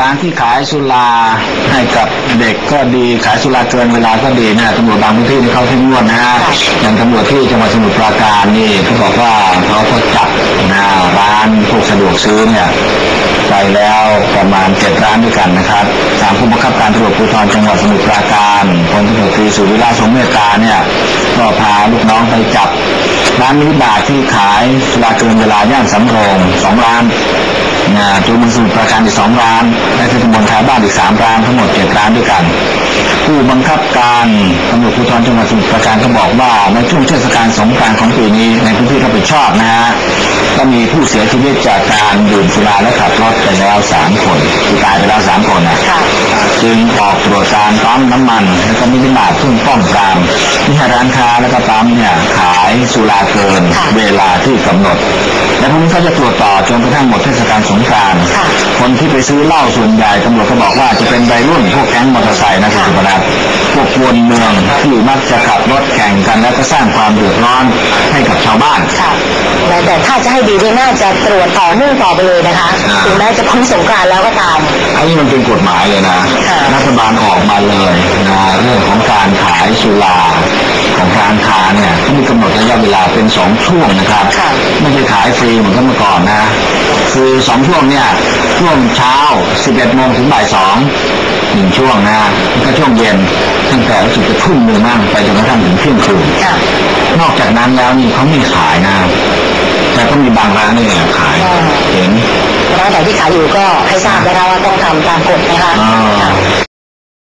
ร้านที่ขายสุราให้กับเด็กก็ดีขายสุราเกินเวลาก็ดีนะตำรวจบางพื้นที่เขาเข้มงวดนะฮะอย่างตำรวจที่จังหวัดสมุทรปราการนี่เขาบอกว่าเขาก็จับนะร้านพวกสะดวกซื้อเนี่ยไปแล้วประมาณเจ็ดร้านด้วยกันนะครับทางผู้บังคับการตำรวจภูธรจังหวัดสมุทรปราการพลตำรวจตรีสุวิราสมเมตตาเนี่ยก็พาลูกน้องไปจับร้านมินิบาร์ที่ขายสุราเกินเวลาย่านสำโรงสองร้าน ตัวเมืองสมุทรปราการอีกสองร้านและที่ตำบลท้ายบ้านอีกสามร้านทั้งหมดเจ็ดร้านด้วยกัน ผู้บังคับการตำรวจภูธรจังหวัดสมุทรปราการก็บอกว่าในช่วงเทศกาลสงกรานต์ของปีนี้ในพื้นที่รับผิดชอบนะฮะก็มีผู้เสียชีวิตจากการดื่มสุราและขับรถไปแล้วสามคนที่ตายไปแล้วสามคนนะค่ะจึงออกตรวจการปั๊มน้ำมันแล้วก็มินิมาร์ทเพื่อป้องปรามที่ให้ร้านค้าแล้วก็ปั๊มเนี่ยขายสุราเกินค่ะเวลาที่กำหนด และพรุ่งนี้เขาจะตรวจต่อจนกระทั่งหมดเทศกาลสงกรานต์ค่ะคนที่ไปซื้อเหล้าส่วนใหญ่ตำรวจก็บอกว่าจะเป็นวัยรุ่นพวกแก๊งมอเตอร์ไซค์นะคุณค่ะสุภนัทพวกวนเมืองที่มักจะขับรถแข่งกันแล้วก็สร้างความเดือดร้อนให้กับชาวบ้านค่ะแต่แต่ถ้าจะให้ดีเนี่ยน่าจะตรวจต่อเนื่องต่อไปเลยนะคะอ่าถึงแม้จะพ้นสงกรานต์แล้วก็ตามอันนี้มันเป็นกฎหมายเลยนะค่ะรัฐบาลออกมาเลยนะเรื่องของการขายสุราของร้านค้าเนี่ย เขามีกำหนดระยะเวลาเป็นสองช่วงนะครับค่ะไม่ใช่ขายฟรีเหมือนกับเมื่อก่อนนะคือสองช่วงเนี่ยช่วงเช้า 11โมงถึงบ่ายสองหนึ่งช่วงนะแล้วก็ช่วงเย็นตั้งแต่รู้สึกจะทุ่มหนึ่งมั่งไปจนกระทั่งถึงเที่ยงคืนค่ะนอกจากนั้นแล้วนี่เขาไม่ขายนะแต่ก็มีบางร้านนี่ขายอ่าเห็นร้านไหนที่ขายอยู่ก็ให้ทราบนะคะว่าต้องทำตามกฎนะคะอ่าค่ะ